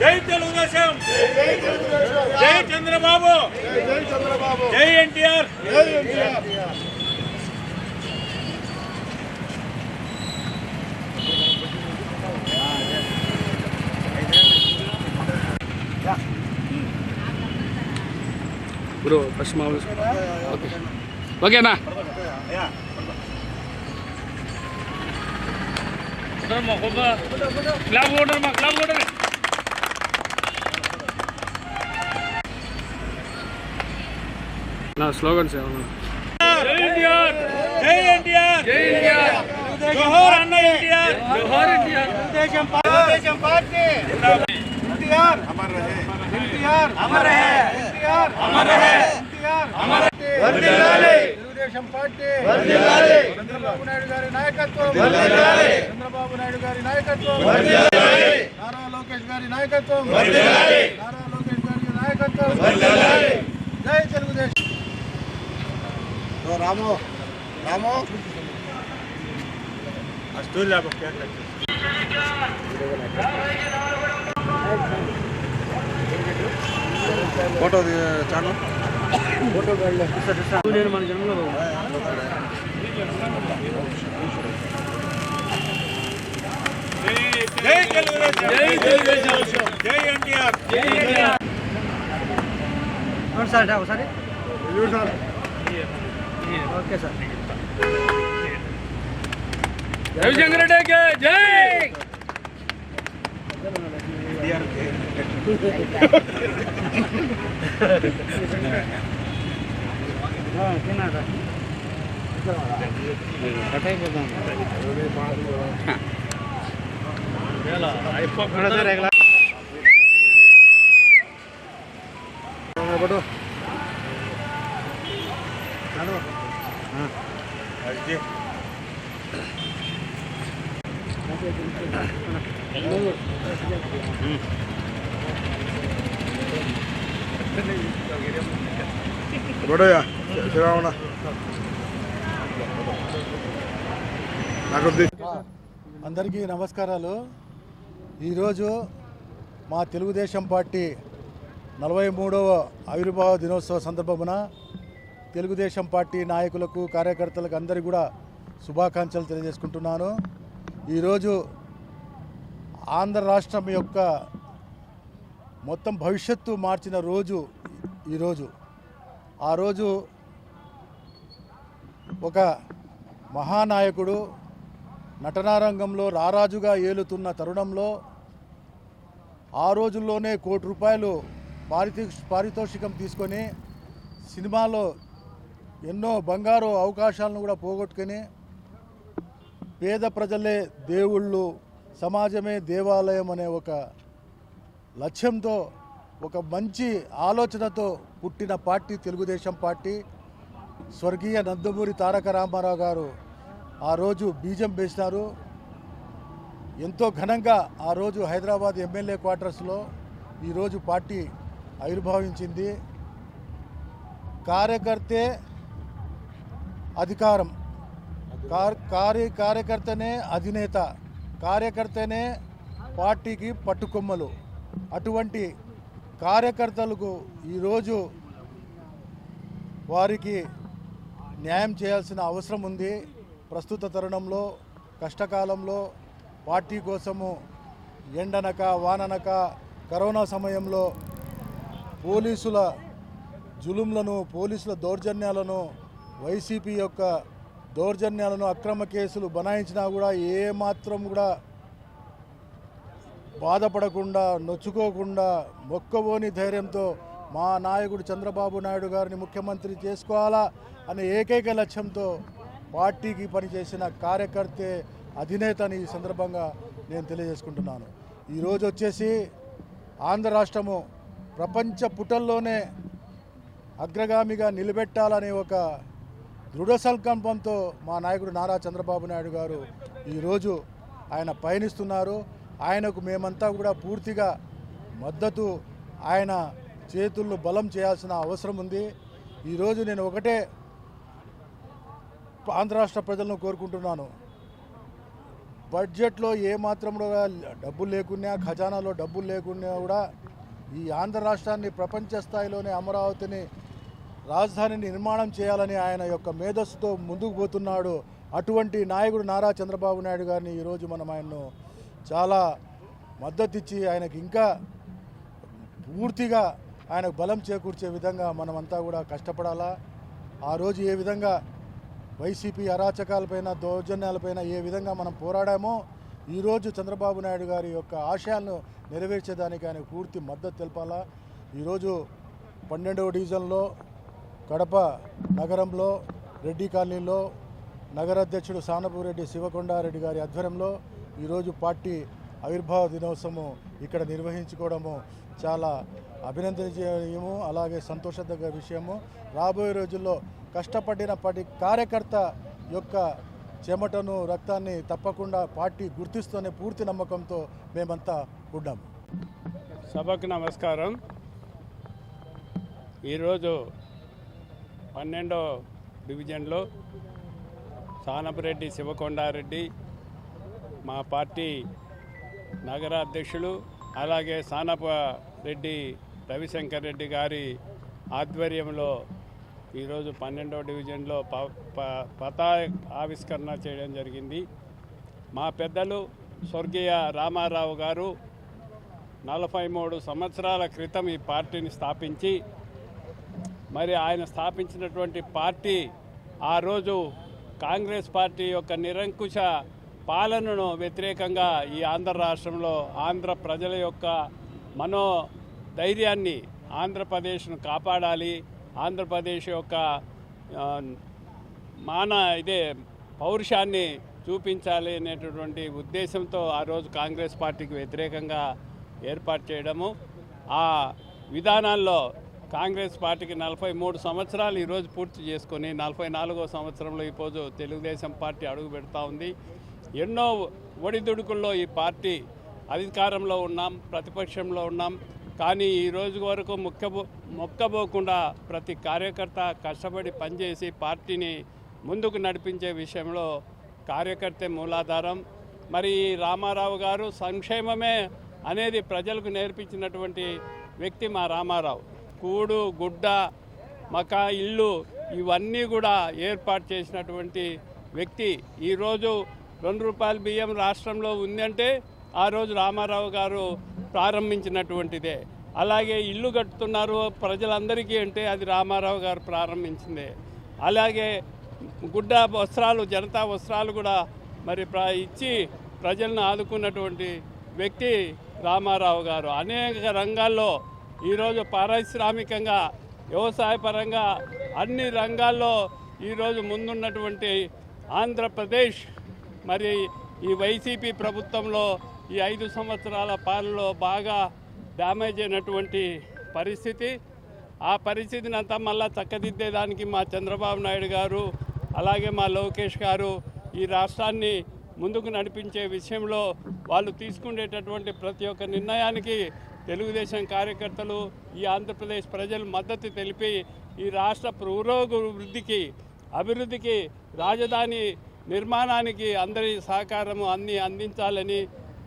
జై తెలుగుదేశం. జై చంద్రబాబు. జై ఎన్టీఆర్. బ్రో ఫస్ట్ మామూలు ఓకే. ఓకేనా? క్లాబ్ కొట్టరు మా క్లాబ్ కొట్టరు నా స్లోగన్స్ ఏమన్నా? జై ఎన్టీఆర్. జై ఎన్టీఆర్. జై ఎన్టీఆర్. జోహార్ అన్న ఎన్టీఆర్. జోహార్ ఎన్టీఆర్. తెలుగుదేశం తెలుగుదేశం పార్టీ. ఎన్టీఆర్. అమర్ రహే. ఎన్టీఆర్. అమర్ రహే. ఎన్టీఆర్ అమర్ రహే ఎన్టీఆర్ అమర్ వర్ధిల్లాలి తెలుగుదేశం పార్టీ వర్ధిల్లాలి చంద్రబాబు నాయుడు గారి నాయకత్వం వర్ధిల్లాలి చంద్రబాబు నాయుడు గారి నాయకత్వం వర్ధిల్లాలి నారా లోకేష్ గారి నాయకత్వం వర్ధిల్లాలి నారా లోకేష్ గారి నాయకత్వం వర్ధిల్లాలి జై తెలుగుదేశం రాము రాము అస్టూల్ లేకపో ఫోటో చాలు. నేను మన జన్మలో జై తెలుగుదేశం జై తెలుగుదేశం జై ఎన్టీఆర్ జై ఎన్టీఆర్ అవును సార్ ఒకసారి ఓకే సార్ రవిశంకర్ రెడ్డికి జై తిన్నారా కట్ అయిపోతాం ఫోటో ఫోటోయా శ్రీరామణ అందరికీ నమస్కారాలు. ఈరోజు మా తెలుగుదేశం పార్టీ నలభై మూడవ ఆవిర్భావ దినోత్సవ సందర్భమున తెలుగుదేశం పార్టీ నాయకులకు కార్యకర్తలకు అందరికీ కూడా శుభాకాంక్షలు తెలియజేసుకుంటున్నాను. ఈరోజు ఆంధ్ర రాష్ట్రం యొక్క మొత్తం భవిష్యత్తు మార్చిన రోజు ఈరోజు ఆ రోజు ఒక మహానాయకుడు నటనారంగంలో రారాజుగా ఏలుతున్న తరుణంలో ఆ రోజుల్లోనే కోటి రూపాయలు పారితో పారితోషికం తీసుకొని సినిమాలో ఎన్నో బంగారు అవకాశాలను కూడా పోగొట్టుకొని పేద ప్రజలే దేవుళ్ళు సమాజమే దేవాలయం అనే ఒక లక్ష్యంతో ఒక మంచి ఆలోచనతో పుట్టిన పార్టీ తెలుగుదేశం పార్టీ. స్వర్గీయ నందమూరి తారక రామారావు గారు ఆ రోజు బీజం వేసినారు. ఎంతో ఘనంగా ఆ రోజు హైదరాబాద్ ఎమ్మెల్యే క్వార్టర్స్లో ఈరోజు పార్టీ ఆవిర్భావించింది. కార్యకర్తే అధికారం. కార్య కార్యకర్తనే అధినేత. కార్యకర్తనే పార్టీకి పట్టుకొమ్మలు. అటువంటి కార్యకర్తలకు ఈరోజు వారికి న్యాయం చేయాల్సిన అవసరం ఉంది. ప్రస్తుత తరుణంలో కష్టకాలంలో పార్టీ కోసము ఎండనక వాననక కరోనా సమయంలో పోలీసుల జులుంలను పోలీసుల దౌర్జన్యాలను వైసీపీ యొక్క దౌర్జన్యాలను అక్రమ కేసులు బనాయించినా కూడా ఏమాత్రం కూడా బాధపడకుండా నొచ్చుకోకుండా మొక్కబోని ధైర్యంతో మా నాయకుడు చంద్రబాబు నాయుడు గారిని ముఖ్యమంత్రి చేసుకోవాలా అనే ఏకైక లక్ష్యంతో పార్టీకి పనిచేసిన కార్యకర్తే అధినేతని ఈ సందర్భంగా నేను తెలియజేసుకుంటున్నాను. ఈరోజు వచ్చేసి ఆంధ్ర రాష్ట్రము ప్రపంచ పుటల్లోనే అగ్రగామిగా నిలబెట్టాలనే ఒక దృఢ సంకల్పంతో మా నాయకుడు నారా చంద్రబాబు నాయుడు గారు ఈరోజు ఆయన పయనిస్తున్నారు. ఆయనకు మేమంతా కూడా పూర్తిగా మద్దతు ఆయన చేతుల్లో బలం చేయాల్సిన అవసరం ఉంది. ఈరోజు నేను ఒకటే ఆంధ్ర రాష్ట్ర ప్రజలను కోరుకుంటున్నాను. బడ్జెట్లో ఏ కూడా డబ్బులు లేకున్నా ఖజానాలో డబ్బులు లేకున్నా కూడా ఈ ఆంధ్ర రాష్ట్రాన్ని ప్రపంచ స్థాయిలోనే అమరావతిని రాజధానిని నిర్మాణం చేయాలని ఆయన యొక్క మేధస్సుతో ముందుకు పోతున్నాడు అటువంటి నాయకుడు నారా చంద్రబాబు నాయుడు గారిని ఈరోజు మనం ఆయన్ను చాలా మద్దతు ఇచ్చి ఆయనకి ఇంకా పూర్తిగా ఆయనకు బలం చేకూర్చే విధంగా మనమంతా కూడా కష్టపడాలా? ఆ రోజు ఏ విధంగా వైసీపీ అరాచకాలపైన దౌర్జన్యాలపైన ఏ విధంగా మనం పోరాడామో ఈరోజు చంద్రబాబు నాయుడు గారి యొక్క ఆశయాలను నెరవేర్చేదానికి ఆయన పూర్తి మద్దతు తెలపాలా? ఈరోజు పన్నెండవ డివిజన్లో కడప నగరంలో రెడ్డి కాలనీలో నగర అధ్యక్షుడు సానపురెడ్డి శివకొండారెడ్డి గారి ఆధ్వర్యంలో ఈరోజు పార్టీ ఆవిర్భావ దినోత్సవము ఇక్కడ నిర్వహించుకోవడము చాలా అభినందనీయము అలాగే సంతోషదగ్గ విషయము. రాబోయే రోజుల్లో కష్టపడిన ప్రతి కార్యకర్త యొక్క చెమటను రక్తాన్ని తప్పకుండా పార్టీ గుర్తిస్తూనే పూర్తి నమ్మకంతో మేమంతా ఉన్నాము సభకు నమస్కారం. ఈరోజు పన్నెండో డివిజన్లో సానపరెడ్డి శివకొండారెడ్డి మా పార్టీ నగర అధ్యక్షులు అలాగే సానప రెడ్డి రవిశంకర్ రెడ్డి గారి ఆధ్వర్యంలో ఈరోజు పన్నెండో డివిజన్లో ప ప- పతా ఆవిష్కరణ చేయడం జరిగింది. మా పెద్దలు స్వర్గీయ రామారావు గారు నలభై మూడు సంవత్సరాల క్రితం ఈ పార్టీని స్థాపించి మరి ఆయన స్థాపించినటువంటి పార్టీ ఆ రోజు కాంగ్రెస్ పార్టీ యొక్క నిరంకుశ పాలనను వ్యతిరేకంగా ఈ ఆంధ్ర రాష్ట్రంలో ఆంధ్ర ప్రజల యొక్క మనో ధైర్యాన్ని ఆంధ్రప్రదేశ్ను కాపాడాలి. ఆంధ్రప్రదేశ్ యొక్క మాన ఇదే పౌరుషాన్ని చూపించాలి అనేటటువంటి ఉద్దేశంతో ఆ రోజు కాంగ్రెస్ పార్టీకి వ్యతిరేకంగా ఏర్పాటు చేయడము. ఆ విధానాల్లో కాంగ్రెస్ పార్టీకి నలభై మూడు సంవత్సరాలు ఈరోజు పూర్తి చేసుకొని నలభై నాలుగో సంవత్సరంలో ఈరోజు తెలుగుదేశం పార్టీ అడుగు పెడతా ఉంది. ఎన్నో ఒడిదుడుకుల్లో ఈ పార్టీ అధికారంలో ఉన్నాం ప్రతిపక్షంలో ఉన్నాం. కానీ ఈ రోజు వరకు మొక్కబో మొక్కబోకుండా ప్రతి కార్యకర్త కష్టపడి పనిచేసి పార్టీని ముందుకు నడిపించే విషయంలో కార్యకర్తే మూలాధారం. మరి రామారావు గారు సంక్షేమమే అనేది ప్రజలకు నేర్పించినటువంటి వ్యక్తి మా రామారావు. కూడు గుడ్డ మకా ఇల్లు ఇవన్నీ కూడా ఏర్పాటు చేసినటువంటి వ్యక్తి. ఈరోజు రెండు రూపాయల బియ్యం రాష్ట్రంలో ఉందంటే ఆ రోజు రామారావు గారు ప్రారంభించినటువంటిదే. అలాగే ఇల్లు కట్టుతున్నారు ప్రజలందరికీ అంటే అది రామారావు గారు ప్రారంభించిందే. అలాగే గుడ్డ వస్త్రాలు జనతా వస్త్రాలు కూడా మరి ప్ర- ఇచ్చి ప్రజలను ఆదుకున్నటువంటి వ్యక్తి రామారావు గారు. అనేక రంగాల్లో ఈరోజు పారిశ్రామికంగా వ్యవసాయపరంగా అన్ని రంగాల్లో ఈరోజు ముందున్నటువంటి ఆంధ్రప్రదేశ్ మరి ఈ వైసీపీ ప్రభుత్వంలో ఈ ఐదు సంవత్సరాల పాలనలో బాగా డ్యామేజ్ అయినటువంటి పరిస్థితి. ఆ పరిస్థితిని అంతా మళ్ళా చక్కదిద్దేదానికి మా చంద్రబాబు నాయుడు గారు అలాగే మా లోకేష్ గారు ఈ రాష్ట్రాన్ని ముందుకు నడిపించే విషయంలో వాళ్ళు తీసుకునేటటువంటి ప్రతి ఒక్క నిర్ణయానికి తెలుగుదేశం కార్యకర్తలు ఈ ఆంధ్రప్రదేశ్ ప్రజలు మద్దతు తెలిపి ఈ రాష్ట్ర పురోభివృద్ధికి అభివృద్ధికి రాజధాని నిర్మాణానికి అందరి సహకారము అన్ని అందించాలని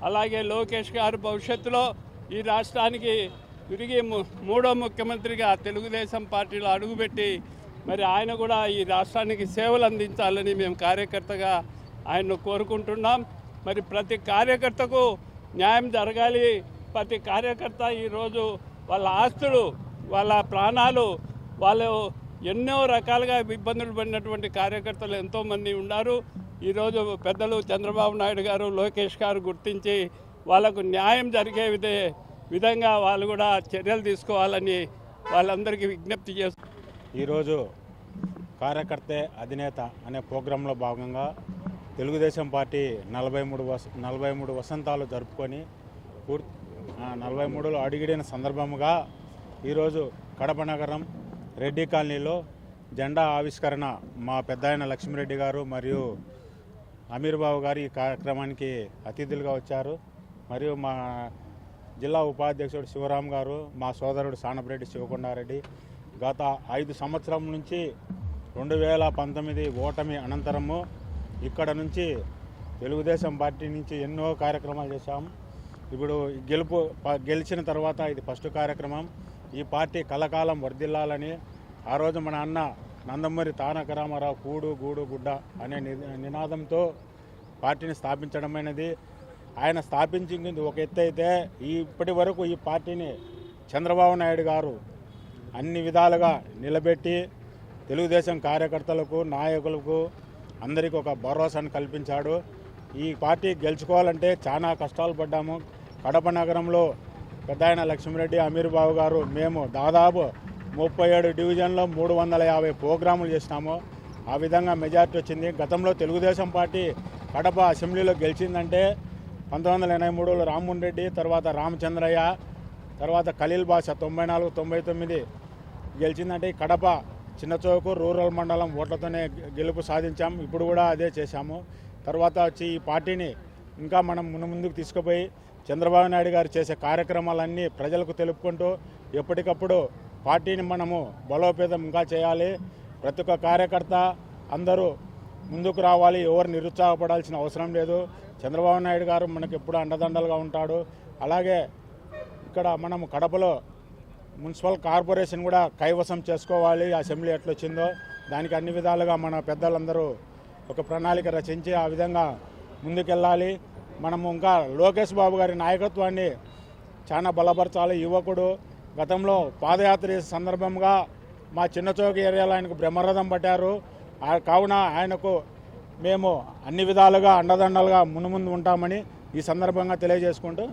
అలాగే లోకేష్ గారు భవిష్యత్తులో ఈ రాష్ట్రానికి తిరిగి మూడో ముఖ్యమంత్రిగా తెలుగుదేశం పార్టీలో అడుగుపెట్టి మరి ఆయన కూడా ఈ రాష్ట్రానికి సేవలు అందించాలని మేము కార్యకర్తగా ఆయన్ను కోరుకుంటున్నాం. మరి ప్రతి కార్యకర్తకు న్యాయం జరగాలి ప్రతి కార్యకర్త ఈరోజు వాళ్ళ ఆస్తులు వాళ్ళ ప్రాణాలు వాళ్ళు ఎన్నో రకాలుగా ఇబ్బందులు పడినటువంటి కార్యకర్తలు ఎంతోమంది ఉన్నారు. ఈరోజు పెద్దలు చంద్రబాబు నాయుడు గారు లోకేష్ గారు గుర్తించి వాళ్ళకు న్యాయం జరిగే విధే విధంగా వాళ్ళు కూడా చర్యలు తీసుకోవాలని వాళ్ళందరికీ విజ్ఞప్తి చేస్తూ ఈరోజు కార్యకర్తే అధినేత అనే ప్రోగ్రాంలో భాగంగా తెలుగుదేశం పార్టీ నలభై మూడు వస నలభై మూడు వసంతాలు జరుపుకొని పూర్తి నలభై మూడులో అడిగిడిన సందర్భముగా ఈరోజు కడప నగరం రెడ్డి కాలనీలో జెండా ఆవిష్కరణ మా పెద్దాయన లక్ష్మిరెడ్డి గారు మరియు అమీర్ బాబు గారు ఈ కార్యక్రమానికి అతిథులుగా వచ్చారు. మరియు మా జిల్లా ఉపాధ్యక్షుడు శివరాం గారు మా సోదరుడు సానపరెడ్డి శివకొండారెడ్డి. గత ఐదు సంవత్సరం నుంచి రెండు వేల పంతొమ్మిది ఓటమి అనంతరము ఇక్కడ నుంచి తెలుగుదేశం పార్టీ నుంచి ఎన్నో కార్యక్రమాలు చేశాము ఇప్పుడు గెలుపు గెలిచిన తర్వాత ఇది ఫస్ట్ కార్యక్రమం. ఈ పార్టీ కలకాలం వర్ధిల్లాలని ఆ రోజు మన అన్న నందమూరి తానక రామారావు కూడు గూడు గుడ్డ అనే నినాదంతో పార్టీని స్థాపించడమైనది. ఆయన స్థాపించింది ఒక ఎత్తు అయితే ఈ ఇప్పటి వరకు ఈ పార్టీని చంద్రబాబు నాయుడు గారు అన్ని విధాలుగా నిలబెట్టి తెలుగుదేశం కార్యకర్తలకు నాయకులకు అందరికీ ఒక భరోసాను కల్పించాడు. ఈ పార్టీ గెలుచుకోవాలంటే చాలా కష్టాలు పడ్డాము. కడప నగరంలో పెద్ద ఆయన లక్ష్మీరెడ్డి అమీర్ బాబు గారు మేము దాదాపు ముప్పై ఏడు డివిజన్లో మూడు వందల యాభై ప్రోగ్రాములు చేసినాము. ఆ విధంగా మెజార్టీ వచ్చింది. గతంలో తెలుగుదేశం పార్టీ కడప అసెంబ్లీలో గెలిచిందంటే పంతొమ్మిది వందల ఎనభై మూడులో రామ్మోహన్ రెడ్డి తర్వాత రామచంద్రయ్య తర్వాత ఖలీల్ బాషా తొంభై నాలుగు తొంభై తొమ్మిది గెలిచిందంటే కడప చిన్నచౌకు రూరల్ మండలం ఓట్లతోనే గెలుపు సాధించాం. ఇప్పుడు కూడా అదే చేశాము. తర్వాత వచ్చి ఈ పార్టీని ఇంకా మనం ముందు ముందుకు తీసుకుపోయి చంద్రబాబు నాయుడు గారు చేసే కార్యక్రమాలన్నీ ప్రజలకు తెలుపుకుంటూ ఎప్పటికప్పుడు పార్టీని మనము బలోపేతంగా చేయాలి. ప్రతి ఒక్క కార్యకర్త అందరూ ముందుకు రావాలి. ఎవరు నిరుత్సాహపడాల్సిన అవసరం లేదు. చంద్రబాబు నాయుడు గారు మనకు ఎప్పుడు అండదండలుగా ఉంటాడు. అలాగే ఇక్కడ మనము కడపలో మున్సిపల్ కార్పొరేషన్ కూడా కైవసం చేసుకోవాలి. అసెంబ్లీ ఎట్లొచ్చిందో దానికి అన్ని విధాలుగా మన పెద్దలందరూ ఒక ప్రణాళిక రచించి ఆ విధంగా ముందుకెళ్ళాలి. మనము ఇంకా లోకేష్ బాబు గారి నాయకత్వాన్ని చాలా బలపరచాలి. యువకుడు గతంలో పాదయాత్ర సందర్భంగా మా చిన్నచౌక ఏరియాలో ఆయనకు బ్రహ్మరథం పట్టారు. ఆ- కావున ఆయనకు మేము అన్ని విధాలుగా అండదండలుగా మునుముందు ఉంటామని ఈ సందర్భంగా తెలియజేసుకుంటూ